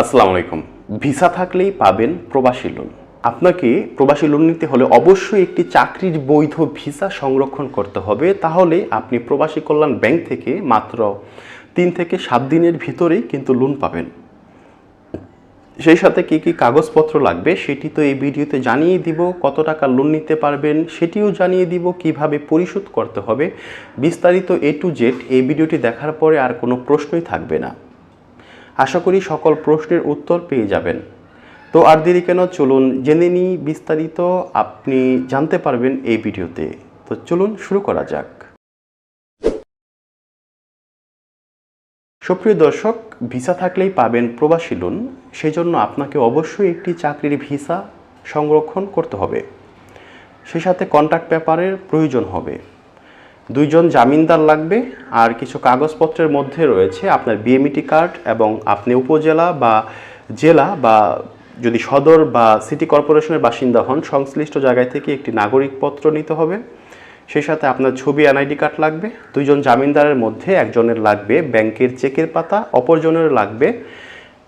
আসসালামু আলাইকুম। ভিসা থাকলেই পাবেন প্রবাসী লোন। আপনাকে প্রবাসী লোন নিতে হলে অবশ্যই একটি চাকরির বৈধ ভিসা সংরক্ষণ করতে হবে। তাহলে আপনি প্রবাসী কল্যাণ ব্যাংক থেকে মাত্র তিন থেকে সাত দিনের ভিতরেই কিন্তু লোন পাবেন। সেই সাথে কি কি কাগজপত্র লাগবে সেটি তো এই ভিডিওতে জানিয়ে দিব। কত টাকা লোন নিতে পারবেন সেটিও জানিয়ে দিব। কীভাবে পরিশোধ করতে হবে? বিস্তারিত এ টু জেড এই ভিডিওটি দেখার পরে আর কোনো প্রশ্নই থাকবে না। আশা করি সকল প্রশ্নের উত্তর পেয়ে যাবেন। তো আর দেরি কেন? চলুন জেনে নিই বিস্তারিত। আপনি জানতে পারবেন এই ভিডিওতে। তো চলুন শুরু করা যাক। সুপ্রিয় দর্শক, ভিসা থাকলেই পাবেন প্রবাসী লোন। সেজন্য আপনাকে অবশ্যই একটি চাকরির ভিসা সংরক্ষণ করতে হবে। সেই সাথে কন্ট্যাক্ট পেপারের প্রয়োজন হবে। দুইজন জামিনদার লাগবে আর কিছু কাগজপত্রের মধ্যে রয়েছে আপনার বিএমইটি কার্ড এবং আপনি উপজেলা বা জেলা বা যদি সদর বা সিটি কর্পোরেশনের বাসিন্দা হন, সংশ্লিষ্ট জায়গায় থেকে একটি নাগরিকপত্র নিতে হবে। সেই সাথে আপনার ছবি এনআইডি কার্ড লাগবে। দুইজন জামিনদারের মধ্যে একজনের লাগবে ব্যাংকের চেকের পাতা, অপরজনের লাগবে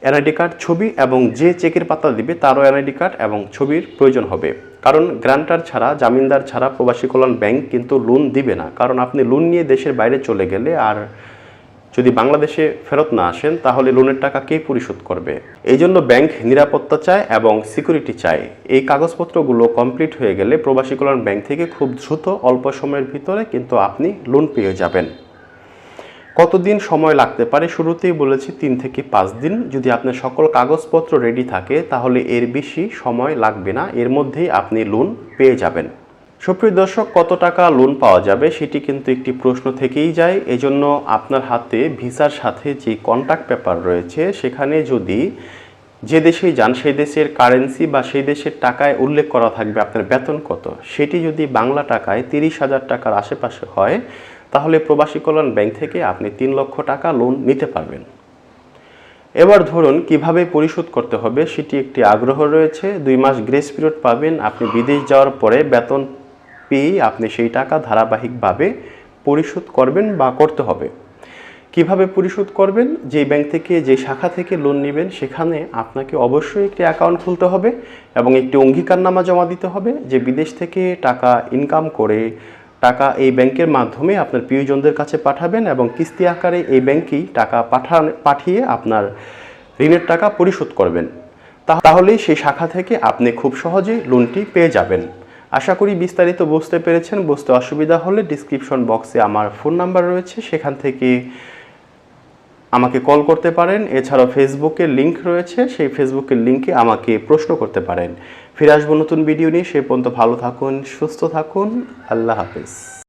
এনআইডি কার্ড ছবি এবং যে চেকের পাতা দিবে তারও এনআইডি কার্ড এবং ছবির প্রয়োজন হবে। কারণ গ্রান্টার ছাড়া, জামিনদার ছাড়া প্রবাসী কল্যাণ ব্যাংক কিন্তু লোন দিবে না। কারণ আপনি লোন নিয়ে দেশের বাইরে চলে গেলে আর যদি বাংলাদেশে ফেরত না আসেন, তাহলে লোনের টাকা কে পরিশোধ করবে? এই জন্য ব্যাংক নিরাপত্তা চায় এবং সিকিউরিটি চায়। এই কাগজপত্রগুলো কমপ্লিট হয়ে গেলে প্রবাসী কল্যাণ ব্যাংক থেকে খুব দ্রুত অল্প সময়ের ভিতরে কিন্তু আপনি লোন পেয়ে যাবেন। কতদিন সময় লাগতে পারে? শুরুতেই বলেছি তিন থেকে পাঁচ দিন। যদি আপনার সকল কাগজপত্র রেডি থাকে, তাহলে এর বেশি সময় লাগবে না। এর মধ্যেই আপনি লোন পেয়ে যাবেন। সুপ্রিয় দর্শক, কত টাকা লোন পাওয়া যাবে সেটি কিন্তু একটি প্রশ্ন থেকেই যায়। এজন্য আপনার হাতে ভিসার সাথে যে কন্ট্যাক্ট পেপার রয়েছে, সেখানে যদি যে দেশেই যান, সেই দেশের কারেন্সি বা সেই দেশের টাকায় উল্লেখ করা থাকবে আপনার বেতন কত, সেটি যদি বাংলা টাকায় তিরিশ হাজার টাকার আশেপাশে হয় তাহলে প্রবাসী কল্যাণ ব্যাংক থেকে আপনি তিন লক্ষ টাকা লোন নিতে পারবেন। এবার ধরুন কীভাবে পরিশোধ করতে হবে সেটি একটি আগ্রহ রয়েছে। দুই মাস গ্রেস পিরিয়ড পাবেন, আপনি বিদেশ যাওয়ার পরে বেতন পেয়ে আপনি সেই টাকা ধারাবাহিকভাবে পরিশোধ করবেন বা করতে হবে। কীভাবে পরিশোধ করবেন? যে ব্যাংক থেকে, যে শাখা থেকে লোন নেবেন, সেখানে আপনাকে অবশ্যই একটি অ্যাকাউন্ট খুলতে হবে এবং একটি অঙ্গীকারনামা জমা দিতে হবে যে বিদেশ থেকে টাকা ইনকাম করে টাকা এই ব্যাংকের মাধ্যমে আপনার প্রিয়জনদের কাছে পাঠাবেন এবং কিস্তি আকারে এই ব্যাংকেই টাকা পাঠান, পাঠিয়ে আপনার ঋণের টাকা পরিশোধ করবেন। তাহলে সেই শাখা থেকে আপনি খুব সহজে লোনটি পেয়ে যাবেন। আশা করি বিস্তারিত বুঝতে পেরেছেন। বুঝতে অসুবিধা হলে ডিসক্রিপশন বক্সে আমার ফোন নাম্বার রয়েছে। সেখান থেকে আমাকে কল করতে পারেন। এছাড়াও ফেসবুকের লিংক রয়েছে। সেই ফেসবুকের লিঙ্কে আমাকে প্রশ্ন করতে পারেন। ফিরে আসব নতুন ভিডিও নিয়ে। সে পর্যন্ত ভালো থাকুন, সুস্থ থাকুন। আল্লাহ হাফেজ।